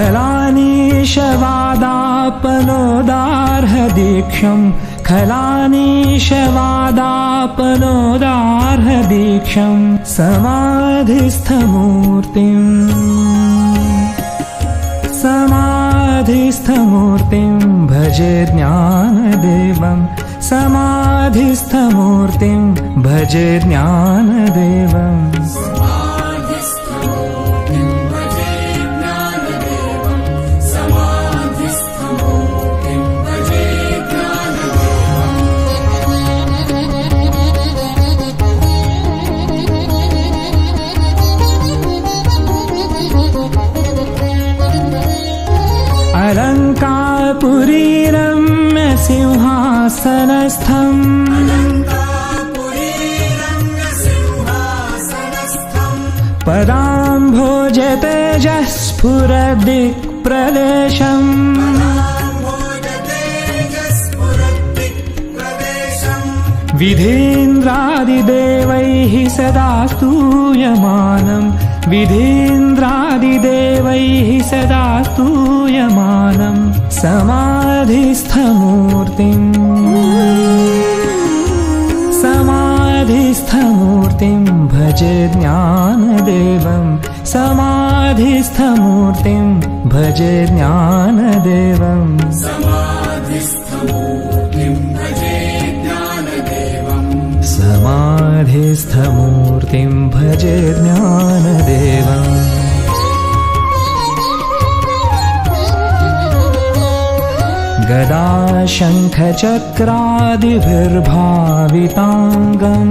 खलानीशवादापनोदार्हदीक्षम् खलानीशवादापनोदार्हदीक्षम् समाधिस्थमूर्तिम्। समाधिस्थमूर्तिं भजे ज्ञानदेवं समाधिस्थमूर्तिं भजे ज्ञानदेवम् अलङ्कारपुरीरम्य सिंहासनस्थम्। पदाम्भोजतेजः स्फुरदिक्प्रदेशम् विधीन्द्रादिदेवैः सदा स्तूयमानम् विधीन्द्रादिदेवैः सदा स्तूयमानम् समाधिस्थमूर्तिम्। समाधिस्थमूर्तिं भजे ज्ञानदेवं। समाधिस्थमूर्तिं भजे ज्ञानदेवम् समाधिस्थमूर्तिं भजे ज्ञानदेवम् गदा शङ्खचक्रादिभिर्भाविताङ्गम्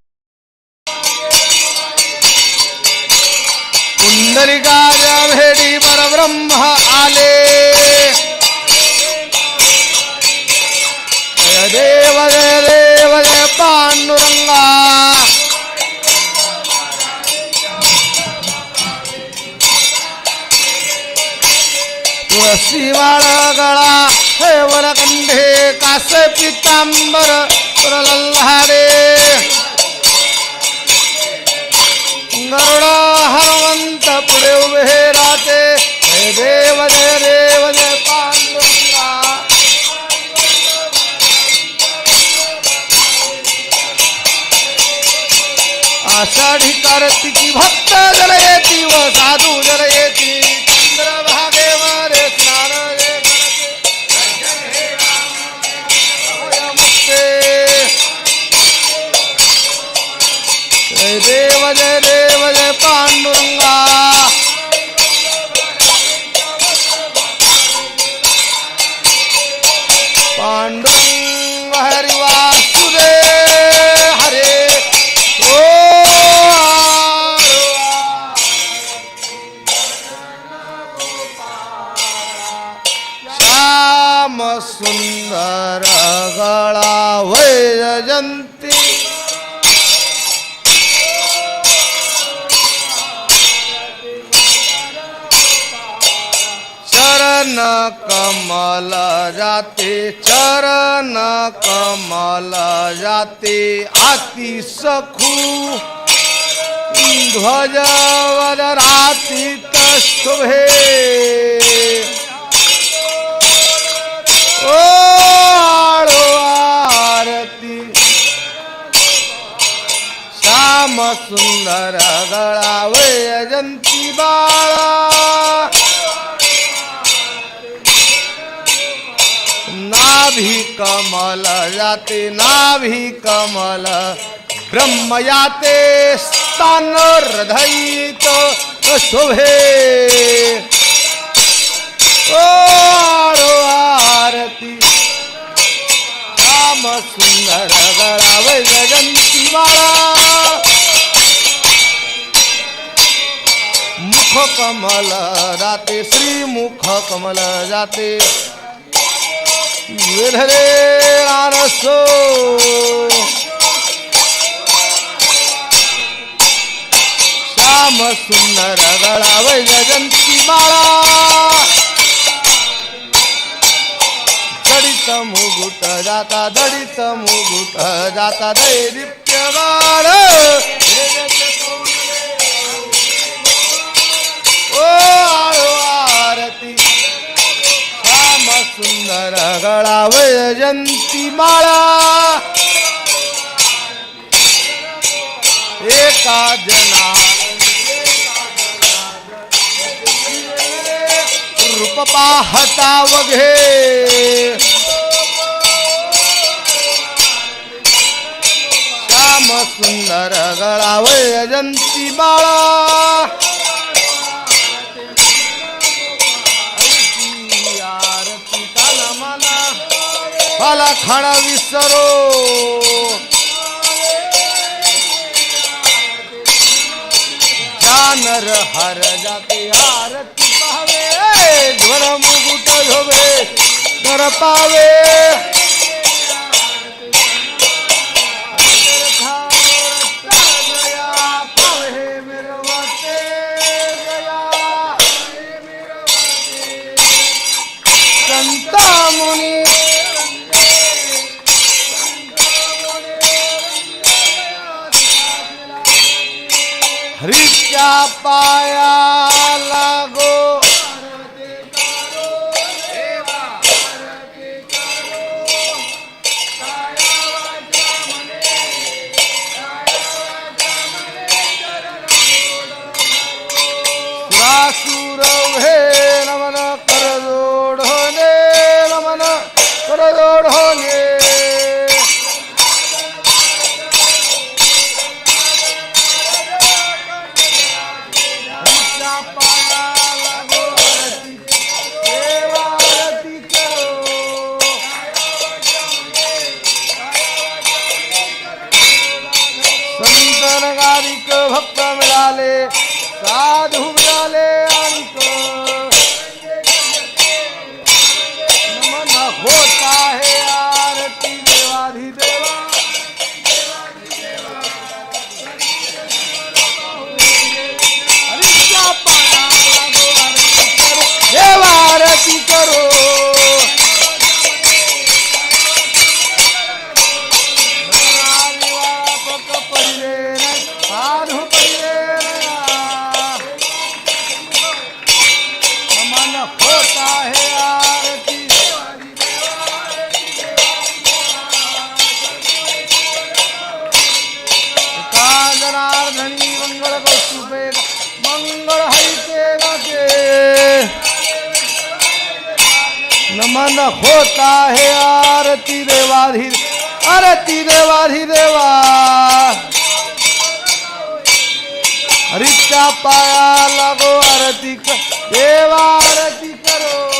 तुळशी वाळ गळा हे कास पितांबर प्रल्हारे गरुड हनुमंत पुढे उभे राहते हे देव जय देव जय पांडुरंगा. आषाढी कार्तिकी भक्त जर येती व साधू जर येती चरण कमल जाते चरण कमल जाते आती सखू। ध्वज राती शुभे ओ आरती। श्याम सुंदर गळावय बाळा। नाभी कमल जाते नाभी कमल। ब्रह्म याते स्थान हृदयित शोभे। ओ आरती। राम सुंदर गळावय गजंती मुख कमल जाते श्री मुख कमल जाते विरहरे आरसो श्याम सुंदर गळावय गजंती माळा. दडित मुगुट जाता दडित मुगुट जाता दैदिप्य बाळ. ओ सुंदर गळावय जंती माळा. एका जना रूप पाहता वघे. श्याम सुंदर गळावय अजंती माळा. હાલા ખાણા વિસરો જાનર હર જાતિ આરતી પાવે ધ્વર મુગુટ જોવે દર પાવે. da paz. होता है आरती देवाधी आरती देवाधी देवा रिक्षा पाया लागो आरती कर देवा आरती करो।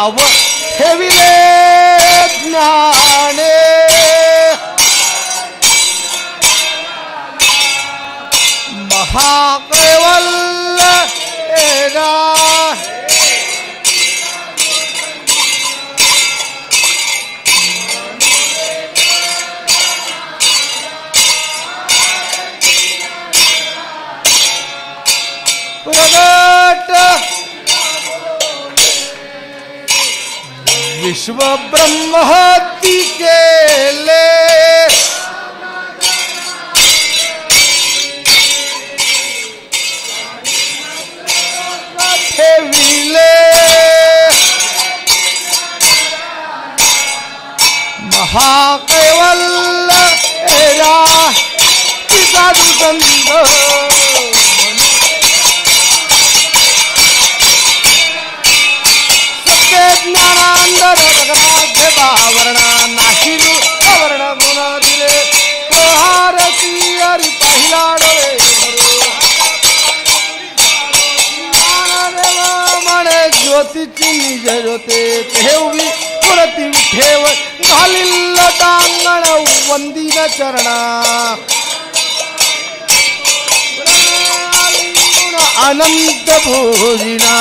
नाव ठेविले ज्ञाने. महा विश्व ब्रह्महत्ती केले ठेविले महाकैवल्य एरा तिचा दुगंध म्हणे ज्योतीची निज ज्योते ठेवली. पुरती ठेव घालिल टांगण वंदिन चरणा. अनंत भोजिना